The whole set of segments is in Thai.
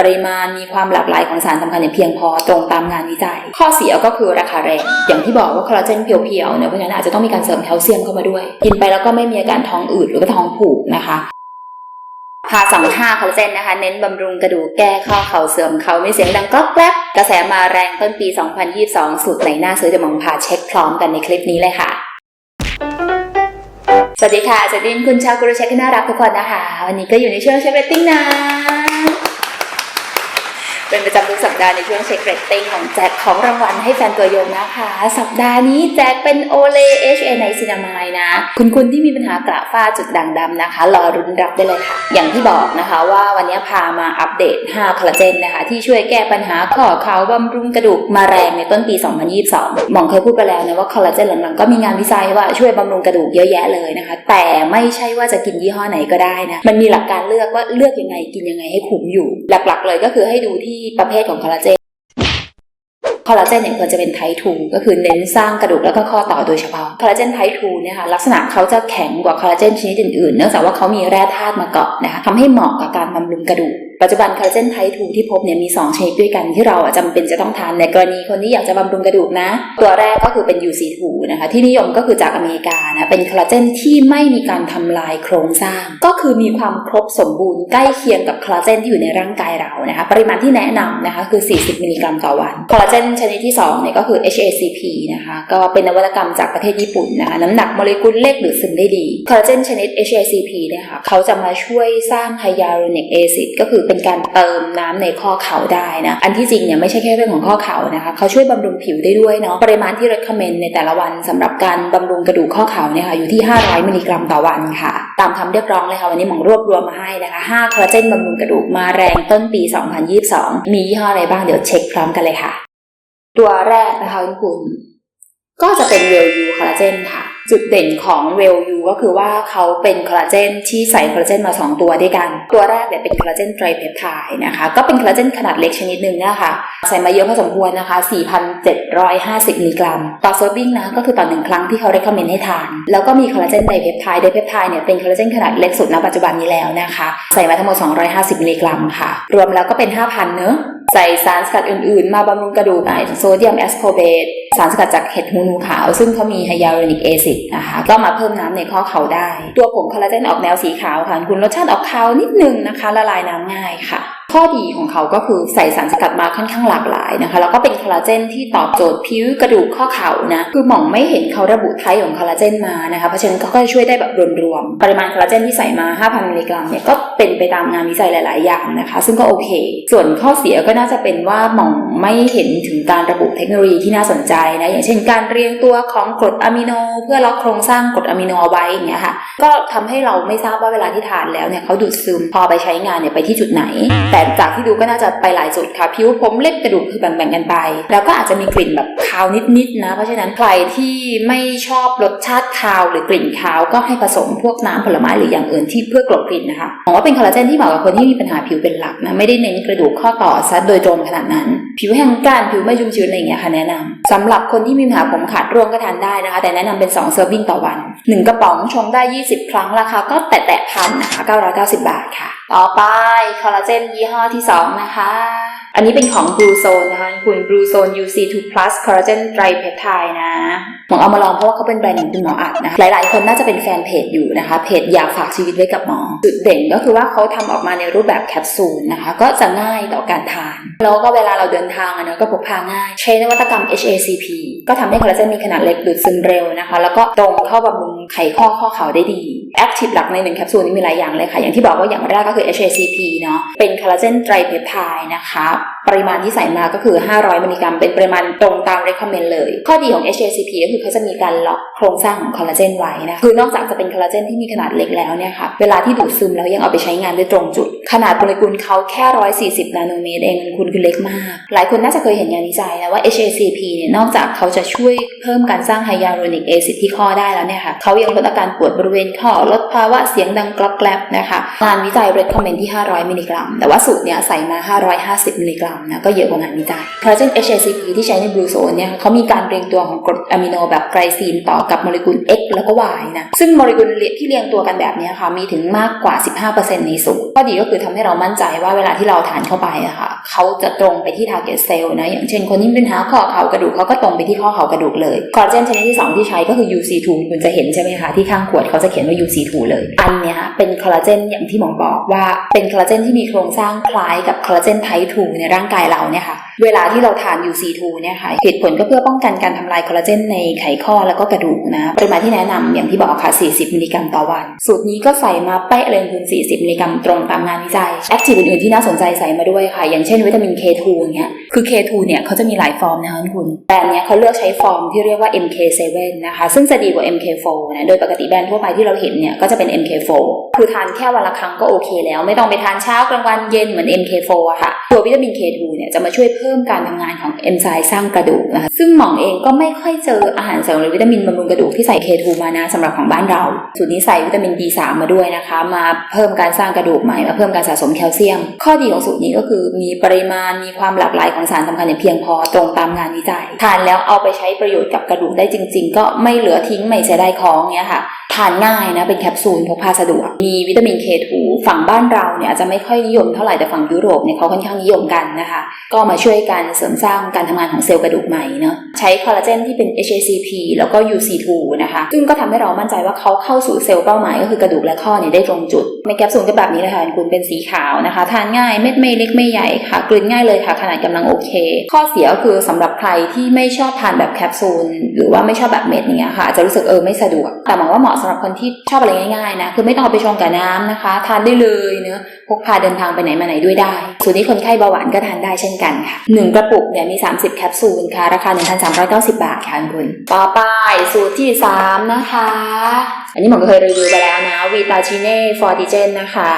ปริมาณมีความหลากหลายของสารสำคัญอย่างเพียงพอตรงตามงานวิจัย ข้อเสียก็คือราคาแรง อย่างที่บอกว่าคอลลาเจนเพียวๆเนี่ยเพราะฉะนั้นอาจจะต้องมีการเสริมแคลเซียมเข้ามาด้วย กินไปแล้วก็ไม่มีอาการท้องอืดหรือว่าท้องผูกนะคะพาสองห้าคอลลาเจนนะคะ เน้นบำรุงกระดูกแก้ข้อเข่าเสื่อมเขาไม่เสียงดังก๊อกแกลบกระแสมาแรงต้นปี 2022สุดไหนหน้าซื้อจะมองพาเช็คพร้อมกันในคลิปนี้เลยค่ะสวัสดีค่ะสวัสดีคุณชาวกรุเช็คที่น่ารักทุกคนนะคะ วันนี้ก็อยู่ในช่วงเช็คเรตติ้งนะ เป็นประจำทุกสัปดาห์ในช่วงเช็คเรตติ้งของแจ็คของรางวัลให้แฟนตัวยงนะคะ สัปดาห์นี้แจ็คเป็นโอเล HA ในซินามายนะ คุณคุณที่มีปัญหากระฝ้าจุดด่างดำนะคะ รอรุนรับได้เลยค่ะ อย่างที่บอกนะคะว่าวันนี้พามาอัปเดต 5 คอลลาเจนนะคะ ที่ช่วยแก้ปัญหาข้อเข่าบำรุงกระดูกมาแรงในต้นปี 2022 หมองเคยพูดไปแล้วนะว่าคอลลาเจนหลังๆก็มีงานวิจัยว่าช่วยบำรุงกระดูกเยอะแยะเลยนะคะ แต่ไม่ใช่ว่าจะกินยี่ห้อไหนก็ได้นะมันมีหลักการเลือกว่าเลือกยังไงกินยังไงให้คุ้มอยู่ หลักๆ เลยก็คือให้ดูที่ประเภทของคอลลาเจน คอลลาเจนเนี่ยควรจะเป็นไทป์2ก็คือเน้นสร้างกระดูกแล้วก็ข้อต่อโดยเฉพาะ คอลลาเจนไทป์2เนี่ยค่ะลักษณะเขาจะแข็งกว่าคอลลาเจนชนิดอื่นๆ เนื่องจากว่าเขามีแร่ธาตุมาเกาะนะคะทำให้เหมาะกับการบำรุงกระดูกปัจจุบันคอลลาเจนไทป์2ที่พบเนี่ยมี 2 ชนิดด้วยกันที่เราอะจำเป็นจะต้องทานในกรณีคนที่อยากจะบำรุงกระดูกนะ ตัวแรกก็คือเป็น UC2 นะคะที่นิยมก็คือจากอเมริกานะเป็นคอลลาเจนที่ไม่มีการทำลายโครงสร้าง ก็คือมีความครบสมบูรณ์ใกล้เคียงกับคอลลาเจนที่อยู่ในร่างกายเรานะคะปริมาณที่แนะนำนะคะคือ 40 มิลลิกรัมต่อวันคอลลาเจนชนิดที่2เนี่ยก็คือ HACP นะคะก็เป็นนวัตกรรมจากประเทศญี่ปุ่นนะคะน้ำหนักโมเลกุลเล็กหรือซึมได้ดีคอลลาเจนชนิด HACP เนี่ยค่ะเขาจะมาช่วยสร้างไฮยาลูรอนิกแอซิดก็คือเป็นการเติมน้ำในข้อเข่าได้นะอันที่จริงเนี่ยไม่ใช่แค่เรื่องของข้อเข่านะคะเขาช่วยบำรุงผิวได้ด้วยเนาะปริมาณที่ recommend ในแต่ละวันสำหรับการบำรุงกระดูกข้อเข่าเนี่ยค่ะอยู่ที่ 500 มิลลิกรัมต่อวันค่ะ ตามคำเรียกร้องเลยค่ะวันนี้หมองรวบรวมมาให้นะคะ5คอลลาเจนบำรุงกระดูกมาแรงต้นปี 2022 มียี่ห้ออะไรบ้างเดี๋ยวเช็คพร้อมกันเลยค่ะ ตัวแรกนะคะคุณก็จะเป็นเวลยูคอลลาเจนค่ะจุดเด่นของเวลยูก็คือว่าเขาเป็นคอลลาเจนที่ใส่คอลลาเจนมา 2 ตัวด้วยกัน ตัวแรกเนี่ยเป็นคอลลาเจนไตรเพปไทด์นะคะ ก็เป็นคอลลาเจนขนาดเล็กชนิดหนึ่งนะคะใส่มาเยอะพอสมควรนะคะ 4,750 มิลลิกรัม ต่อเซอร์วิ่งนะ ก็คือต่อหนึ่งครั้งที่เขาได้คอมเมนต์ให้ทาน แล้วก็มีคอลลาเจนไดเพปไทด์ไดเพปไทด์เนี่ยเป็นคอลลาเจนขนาดเล็กสุดณปัจจุบันนี้แล้วนะคะ ใส่มาทั้งหมด 250 มิลลิกรัมค่ะ รวมแล้วก็เป็น 5,000 เนอะใส่สารสกัดอื่นๆ มาบำรุงกระดูกไอโซเดียมแอสโคเบตสารสกัดจากเห็ดหูหนูขาว ซึ่งเขามีไฮยาลูรอนิกแอซิดนะคะก็มาเพิ่มน้ำในข้อเข่าได้ ตัวผงคอลลาเจนออกแนวสีขาวค่ะ คุณรสชาติออกคาวนิดนึงนะคะ ละลายน้ำง่ายค่ะ ข้อดีของเขาก็คือใส่สารสกัดมาค่อนข้างหลากหลายนะคะแล้วก็เป็นคอลลาเจนที่ตอบโจทย์ผิวกระดูกข้อเข่านะคือหม่องไม่เห็นเขาระบุไทป์ของคอลลาเจนมานะคะเพราะฉะนั้นเขาก็จะช่วยได้แบบรวมๆปริมาณคอลลาเจนที่ใส่มา 5,000มิลลิกรัมเนี่ยก็เป็นไปตามงานวิจัยหลาย ๆ อย่างนะคะ ซึ่งก็โอเค ส่วนข้อเสียก็น่าจะเป็นว่าหม่องไม่เห็นถึงการระบุเทคโนโลยีที่น่าสนใจนะอย่างเช่นการเรียงตัวของกรดอะมิโน เพื่อล็อกโครงสร้างกรดอะมิโนเอาไว้อย่างเงี้ยค่ะก็ทำให้เราไม่ทราบว่าเวลาที่ทานแล้วเนี่ยเขาดูดซึมพอไปใช้งานเนี่ยไปที่จุดไหน แต่จากที่ดูก็น่าจะไปหลายจุดค่ะผิวผมเล็บกระดูกคือแบ่งๆกันไป แล้วก็อาจจะมีกลิ่นแบบคาวนิดๆนะ เพราะฉะนั้นใครที่ไม่ชอบรสชาติคาวหรือกลิ่นคาวก็ให้ผสมพวกน้ำผลไม้หรืออย่างอื่นที่เพื่อกลบกลิ่นนะคะผมว่าเป็นคอลลาเจนที่เหมาะกับคนที่มีปัญหาผิวเป็นหลักนะไม่ได้เน้นกระดูกข้อต่อซะโดยตรงขนาดนั้น ผิวแห้งกร้านผิวไม่ชุ่มชื้นอะไรอย่างเงี้ยค่ะแนะนำสำหรับคนที่มีปัญหาผมขาดร่วงก็ทานได้นะคะ แต่แนะนำเป็น 2 เซอร์วิงต่อวันหนึ่งกระป๋องชงได้ 20 ครั้งราคาก็แตะๆพันนะคะ990 บาทค่ะ ต่อไปคอลลาเจนยี่ห้อที่2นะคะ อันนี้เป็นของ Blue Zone นะคะคุณ Blue Zone UC2 Plus Collagen Tripeptide นะหมองเอามาลองเพราะว่าเขาเป็นแบรนด์ของคุณหมออัดนะหลาย ๆ คนน่าจะเป็นแฟนเพจอยู่นะคะ เพจอยากฝากชีวิตไว้กับหมอ จุดเด่นก็คือว่าเขาทำออกมาในรูปแบบแคปซูลนะคะ ก็จะง่ายต่อการทาน แล้วก็เวลาเราเดินทางอะเนอะก็พกพาง่าย ใช้นวัตกรรม HACP ก็ทำให้คอลลาเจนมีขนาดเล็กดูดซึมเร็วนะคะ แล้วก็ตรงเข้าบำรุงไขข้อข้อเข่าได้ดี แอคทีฟหลักในหนึ่งแคปซูลนี้มีหลายอย่างเลยค่ะ อย่างที่บอกว่าอย่างแรกก็คือ HACP เนาะเป็นคอลลาเจนไตรเพปไทด์นะคะ ปริมาณที่ใส่มาก็คือ 500 มิลลิกรัม เป็นปริมาณตรงตาม recommend เลย ข้อดีของ HACP ก็คือเขาจะมีการล็อกโครงสร้างของคอลลาเจนไว้นะ คือนอกจากจะเป็นคอลลาเจนที่มีขนาดเล็กแล้วเนี่ยค่ะ เวลาที่ดูดซึมแล้วยังเอาไปใช้งานได้ตรงจุด ขนาดโมเลกุลเขาแค่ 140 นาโนเมตรเองคุณคือเล็กมาก หลายคนน่าจะเคยเห็นงานวิจัยนะว่า HACP เนี่ย นอกจากเขาจะช่วยเพิ่มการสร้างไฮยาลูรอนิกแอซิดที่ข้อได้แล้วเนี่ยค่ะเขายังลดอาการปวดบริเวณข้อ ลดภาวะเสียงดังกรอบแกรบนะคะ งานวิจัย recommend ที่ 500 มิลลิกรัม แต่ว่าสูตรเนี้ยใส่มา 550 มิลลิกรัมำนะก็เยอะกว่างานวิจัยคอลลาเจน HACP ที่ใช้ในบลูโซนเนี่ยเขามีการเรียงตัวของกรดอะมิโนแบบไกลซีนต่อกับโมเลกุล X แล้วก็ Y นะซึ่งโมเลกุลที่เรียงตัวกันแบบนี้ค่ะมีถึงมากกว่า 15%ในสูตรข้อดีก็คือทำให้เรามั่นใจว่าเวลาที่เราทานเข้าไปอะค่ะ เขาจะตรงไปที่ target cell นะ อย่างเช่นคนที่มีปัญหาข้อเข่ากระดูกเขาก็ตรงไปที่ข้อเข่ากระดูกเลยคอลลาเจนชนิดที่สองที่ใช้ก็คือ UC2 คุณจะเห็นใช่ไหมคะที่ข้างขวดเขาจะเขียนว่า UC2 เลย อันเนี้ยเป็นคอลลาเจนอย่างที่หมอบอกว่าเป็นคอลลาเจนที่มีโครงสร้างคล้ายกับคอลลาเจนไทป์2ในร่างกายเราเนี่ยค่ะเวลาที่เราทาน UC2 เนี่ยค่ะเหตุผลก็เพื่อป้องกันการทำลายคอลลาเจนในไขข้อแล้วก็กระดูกนะปริมาณที่แนะนำอย่างที่บอกค่ะ 40 มิลลิกรัมต่อวัน สูตรนี้ก็ใส่มาเป๊ะเลยคุณ40 มิลลิกรัมตรงตามงานวิจัยแอคทีฟอื่นๆที่น่าสนใจใส่มาด้วยค่ะอย่างเช่นวิตามิน K2 อย่างเงี้ย คือ K2 เนี่ยเขาจะมีหลายฟอร์มนะคะคุณแต่อันเนี้ยเขาเลือกใช้ฟอร์มที่เรียกว่า MK7 นะคะ ซึ่งจะดีกว่า MK4 นะ โดยปกติแบรนด์ทั่วไปที่เราเห็นเนี่ยก็จะเป็น MK4 คือทานแค่วันละครั้งก็โอเคแล้ว ไม่ต้องไปทานเช้ากลางวันเย็นเหมือน MK4 อะค่ะ ตัววิตามิน K2 เนี่ยจะมาช่วยเพิ่มการทำงานของเอนไซม์สร้างกระดูกนะคะซึ่งหมองเองก็ไม่ค่อยเจออาหารเสริมหรือวิตามินบำรุงกระดูกที่ใส่ K2 มานะสำหรับของบ้านเราสูตรนี้ใส่วิตามิน D3 มาด้วยนะคะ มาเพิ่มการสร้างกระดูกใหม่มาเพิ่มการสะสมแคลเซียม ข้อดีของสูตรนี้ก็คือมีปริมาณมีความหลากหลายของสารสำคัญอย่างเพียงพอตรงตามงานวิจัยทานแล้วเอาไปใช้ประโยชน์กับกระดูกได้จริง ๆ ก็ไม่เหลือทิ้งไม่เสียดายของเนี้ยค่ะทานง่ายนะเป็นแคปซูลพกพาสะดวกมีวิตามิน K2 ฝั่งบ้านเราเนี่ยอาจจะไม่ค่อยนิยมเท่าไหร่แต่ฝั่งยุโรปเนี่ยเขาค่อนข้างนิยมกันนะคะ ก็มาช่วยกันเสริมสร้างการทำงานของเซลล์กระดูกใหม่เนาะใช้คอลลาเจนที่เป็น HACP แล้วก็ UC2 นะคะ ซึ่งก็ทำให้เรามั่นใจว่าเขาเข้าสู่เซลล์เป้าหมายก็คือกระดูกและข้อเนี่ยได้ตรงจุดในแคปซูลก็แบบนี้เลยค่ะคุณเป็นสีขาวนะคะ ทานง่ายเม็ดไม่เล็กไม่ใหญ่ค่ะกลืนง่ายเลยค่ะ ขนาดกำลังโอเค ข้อเสียก็คือสำหรับใครที่ไม่ชอบทานแบบแคปซูลหรือว่าไม่ชอบแบบเม็ดเงี้ยค่ะอาจจะรู้สึกเออไม่สะดวก แต่หมายว่าเหมาะสำหรับคนที่ชอบอะไรง่ายๆนะคือไม่ต้องเอาไปชงกับน้ำนะคะ ทานได้เลยเนื้อะพกพาเดินทางไปไหนมาไหนด้วยได้ ส่วนนี้คนไข้เบาหวานก็ทานได้เช่นกันค่ะหนึ่งกระปุกเนี่ยมี 30 แคปซูลค่ะ ราคา 1,390 บาทค่ะคุณ ต่อไปสูตรที่ 3 นะคะ อันนี้ผมก็เคยรีวิวไปแล้วนะวีตาชิเน่ฟอร์ติเจนนะคะ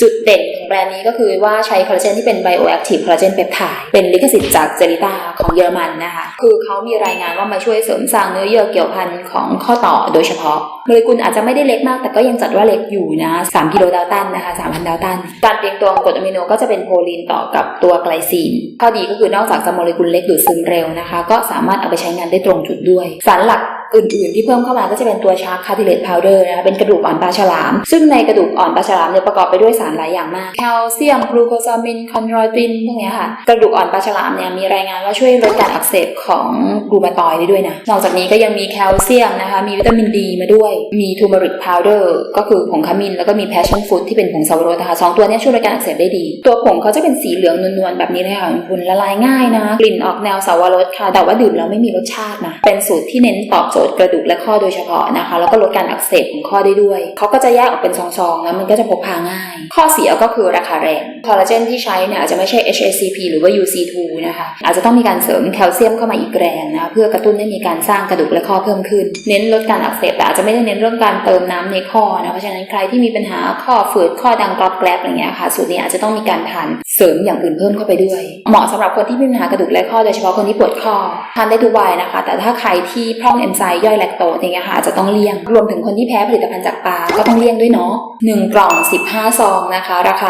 จุดเด่นของแบรนด์นี้ก็คือว่าใช้คอลลาเจนที่เป็นไบโอแอคทีฟคอลลาเจนเปปไทด์เป็นลิขสิทธิ์จากเจลิต้าของเยอรมันนะคะ คือเขามีรายงานว่ามาช่วยเสริมสร้างเนื้อเยื่อเกี่ยวพันของข้อต่อโดยเฉพาะโมเลกุลอาจจะไม่ได้เล็กมากแต่ก็ยังจัดว่าเล็กอยู่นะ 3 กิโลดาลตันนะคะ 3,000 ดาลตันการเรียงตัวของกรดอะมิโนก็จะเป็นโพลีนต่อกับตัวไกลซีน ข้อดีก็คือนอกจากจะโมเลกุลเล็กดูดซึมเร็วนะคะ ก็สามารถเอาไปใช้งานได้ตรงจุดด้วย สารหลัก อื่นๆ ที่เพิ่มเข้ามาก็จะเป็นตัวชาร์คคาร์ติเลตพาวเดอร์นะคะเป็นกระดูกอ่อนปลาฉลาม ซึ่งในกระดูกอ่อนปลาฉลามเนี่ยประกอบไปด้วยสารหลายอย่างมากแคลเซียมกลูโคซามินคอนโดรตินพวกเนี้ยค่ะกระดูกอ่อนปลาฉลามเนี่ยมีรายงานว่าช่วยลดการอักเสบของกลูมาตอยได้ด้วยนะนอกจากนี้ก็ยังมีแคลเซียมนะคะมีวิตามินดีมาด้วย มีทูม r ริกพาวเดอร์ก็คือผงขมิ้นแล้วก็มีแพชชั่นฟ r ุ t ที่เป็นผงสับปะรดนะคะสองตัวเนี้ช่วยลดการอักเสบได้ดี ตัวผงเขาจะเป็นสีเหลืองนวลๆแบบนี้เลยค่ะคุณละลายง่ายนะกลิ่นออกแนวสาวรสค่ะแต่ว่าดื่มแล้วไม่มีรสชาตินะเป็นสูตรที่เน้นตอบโจทย์กระดูกและข้อโดยเฉพาะนะคะ แล้วก็ลดการอักเสบของข้อได้ด้วย เขาก็จะแยกออกเป็นซองๆ แล้วมันก็จะพกพาง่าย ข้อเสียก็คือราคาแรง คอลลาเจนที่ใช้เนี่ยอาจจะไม่ใช่ HACP หรือว่า UC2 นะคะ อาจจะต้องมีการเสริมแคลเซียมเข้ามาอีกแรงนะเพื่อกระตุ้นให้มีการสร้างกระดูกและข้อเพิ่มขึ้น เน้นลดการอักเสบแต่อาจจะไม่ได้เน้นเรื่องการเติมน้ำในข้อนะเพราะฉะนั้นใครที่มีปัญหาข้อฝืดข้อดังกรอบแกรบอะไรเงี้ยค่ะสูตรนี้อาจจะต้องมีการทานเสริมอย่างอื่นเพิ่มเข้าไปด้วย เหมาะสำหรับคนที่มีปัญหากระดูกและข้อโดยเฉพาะคนที่ปวดข้อทานได้ทุกวัยนะคะ แต่ถ้าใครที่พร่องเอนไซย่อยแลคโตสอย่างเงี้ยค่ะจะต้องเลี่ยง รวมถึงคนที่แพ้ผลิตภัณฑ์จากปลาก็ต้องเลี่ยงด้วยเนาะ1กล่อง 15 ซองนะคะ ราคา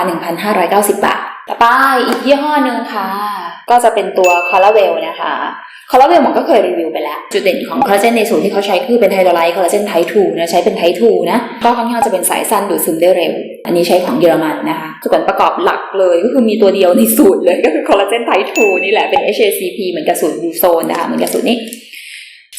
1,590 บาทต่อไปอีกยี่ห้อหนึ่งค่ะ ก็จะเป็นตัวคอลลาเวลนะคะคอลลาเวลผมก็เคยรีวิวไปแล้ว จุดเด่นของคอลลาเจนในสูตรที่เขาใช้คือเป็นไฮโดรไลท์คอลลาเจนไทป์2นะใช้เป็นไทป์2นะก็ค่อนข้างจะเป็นสายสั้นดูดซึมได้เร็ว อันนี้ใช้ของเยอรมันนะคะส่วนประกอบหลักเลยก็คือมีตัวเดียวในสูตรเลยก็คือคอลลาเจนไทป์2นี่แหละเป็น HACP เหมือนกับสูตรบูโซนนะคะเหมือนกับสูตรนี้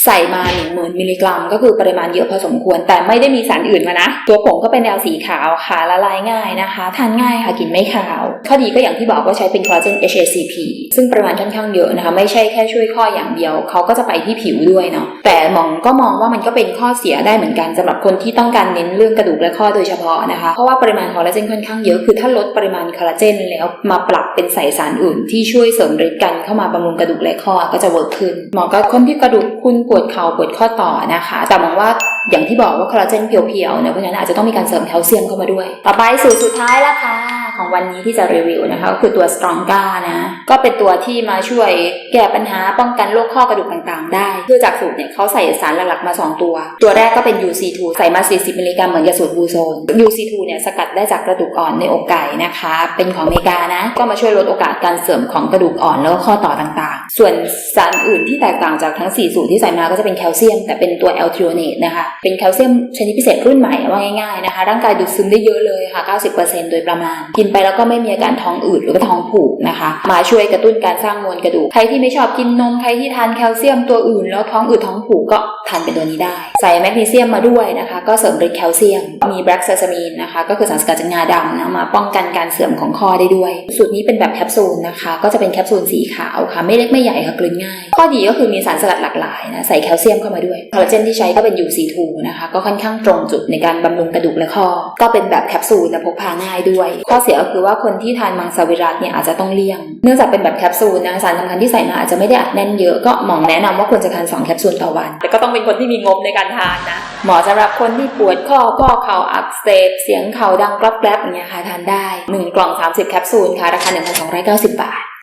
ใส่มา10,000 มิลลิกรัม ก็คือปริมาณเยอะพอสมควร แต่ไม่ได้มีสารอื่นมานะ ตัวผงก็เป็นแนวสีขาวค่ะละลายง่ายนะคะ ทานง่ายค่ะกินไม่ขาว ข้อดีก็อย่างที่บอกว่าใช้เป็นคอลลาเจน HACP ซึ่งปริมาณค่อนข้างเยอะนะคะ ไม่ใช่แค่ช่วยข้ออย่างเดียว เขาก็จะไปที่ผิวด้วยเนาะแต่มองก็มองว่ามันก็เป็นข้อเสียได้เหมือนกันสำหรับคนที่ต้องการเน้นเรื่องกระดูกและข้อโดยเฉพาะนะคะ เพราะว่าปริมาณคอลลาเจนค่อนข้างเยอะคือถ้าลดปริมาณคอลลาเจนแล้วมาปรับเป็นใส่สารอื่น ที่ช่วยเสริมฤทธิ์กันเข้ามาบำรุงกระดูกและข้อก็จะเวิร์กขึ้นหมาะกับคนที่กระดูกคุณปววดเข่าปวดข้อต่อนะคะ แต่มองว่าอย่างที่บอกว่าคอลลาเจนเพียวๆเนี่ยเพราะฉะนั้นอาจจะต้องมีการเสริมแคลเซียมเข้ามาด้วย ต่อไปสูตรสุดท้ายละค่ะ ของวันนี้ที่จะรีวิวนะคะก็คือตัว Stronga นะก็เป็นตัวที่มาช่วยแก้ปัญหาป้องกันโรคข้อกระดูกต่างๆ ได้คือจากสูตรเนี่ยเขาใส่สารหลักๆมา 2 ตัว ตัวแรกก็เป็น UC2 ใส่มา 40 มิลลิกรัมเหมือนกับสูตรบูโซน UC2 เนี่ยสกัดได้จากกระดูกอ่อนในอกไก่นะคะ เป็นของอเมริกานะ ก็มาช่วยลดโอกาสการเสื่อมของกระดูกอ่อนแล้วก็ข้อต่อต่างๆ ส่วนสารอื่นที่แตกต่างจากทั้ง 4 สูตรที่ใส่มาก็จะเป็นแคลเซียม แต่เป็นตัวแอลทิโอเนตนะคะ เป็นแคลเซียมชนิดพิเศษรุ่นใหม่ว่าง่ายๆนะคะ ร่างกายดูดซึมได้เยอะเลยค่ะ 90%โดยประมาณกินไปแล้วก็ไม่มีอาการท้องอืดหรือว่าท้องผูกนะคะ มาช่วยกระตุ้นการสร้างมวลกระดูก ใครที่ไม่ชอบกินนม ใครที่ทานแคลเซียมตัวอื่น แล้วท้องอืดท้องผูกก็ทานเป็นตัวนี้ได้ ใส่แมกนีเซียมมาด้วยนะคะ ก็เสริมฤทธิ์แคลเซียม มีแบล็กเซซามีนนะคะ ก็คือสารสกัดจากงาดำนะมาป้องกันการเสื่อมของข้อได้ด้วย สูตรนี้เป็นแบบแคปซูลนะคะ ก็จะเป็นแคปซูลสีขาวค่ะ ไม่เล็กไม่ใหญ่ค่ะกลืนง่าย ข้อดีก็คือมีสารสกัดหลากหลายนะใส่แคลเซียมเข้ามาด้วยคอลลาเจนที่ใช้ก็เป็น UC2 นะคะ ก็ค่อนข้างตรงจุดในการบำรุงกระดูกและข้อ ก็เป็นแบบแคปซูลและพกพาง่ายด้วย ข้อเสียก็คือว่าคนที่ทานมังสวิรัตเนี่ยอาจจะต้องเลี่ยง เนื่องจากเป็นแบบแคปซูลนะสารสำคัญที่ใส่มาอาจจะไม่ได้อัดแน่นเยอะก็หมอแนะนำว่าควรจะทาน2แคปซูลต่อวัน แต่ก็ต้องเป็นคนที่มีงบในการทานนะหมอสำหรับคนที่ปวดข้อข้อเข่าอักเสบเสียงเข่าดังกรอบแกรบอย่างเงี้ยค่ะทานได้ 1 กล่อง 30 แคปซูลค่ะราคา 1,290 บาทเ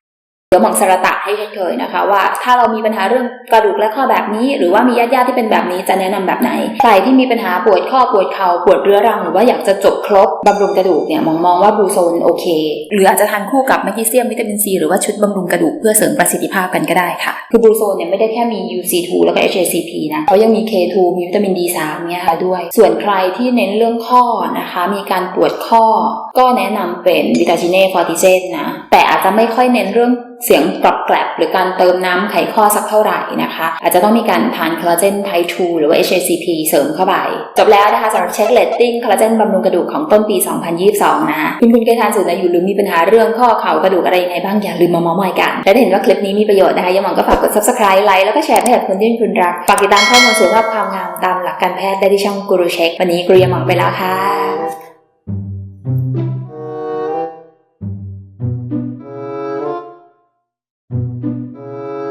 ดี๋ยวหม่องสระตะให้เช่นเคยนะคะ ว่าถ้าเรามีปัญหาเรื่องกระดูกและข้อแบบนี้ หรือว่ามีญาติญาติๆที่เป็นแบบนี้จะแนะนำแบบไหน ใครที่มีปัญหาปวดข้อปวดเข่าปวดเรื้อรัง หรือว่าอยากจะจบครบบำรุงกระดูกเนี่ยหมองมองว่าบลูโซนโอเค หรืออาจจะทานคู่กับแมกนีเซียมวิตามินซีหรือว่าชุดบำรุงกระดูกเพื่อเสริมประสิทธิภาพกันก็ได้ค่ะ คือบลูโซนเนี่ยไม่ได้แค่มี UC2 แล้วก็ HACP นะเขายังมี K2 มีวิตามิน D3 เนี่ยค่ะด้วย ส่วนใครที่เน้นเรื่องข้อนะคะ มีการปวดข้อ ก็แนะนำเป็นวิตาจินเน่ฟอร์ติเจนนะแต่อาจจะไม่ค่อยเน้นเรื่องเสียงกรอบแกรบหรือการเติมน้ำไขข้อสักเท่าไหร่นะคะ อาจจะต้องมีการทานคอลลาเจนไท2หรือว่า HACP เสริมเข้าไป จบแล้วนะคะสำหรับเช็คเลตติ้งคอลลาเจนบำรุงกระดูกของต้นปี 2022 นะคะคุณคุณเคยทานสูตรไหนอยู่หรือมีปัญหาเรื่องข้อเข่ากระดูกอะไรยังไงบ้างอย่าลืมมาเมาท์มอยกัน และเห็นว่าคลิปนี้มีประโยชน์นะคะยังหวังก็ฝากกด subscribe ไลค์แล้วก็แชร์ให้กับคนที่คุณรักฝากติดตามข้อมูลสุขภาพความงามตามหลักการแพทย์ได้ที่ช่องกูรูเช็ควันนี้กูรูยาหมองไปแล้วค่ะ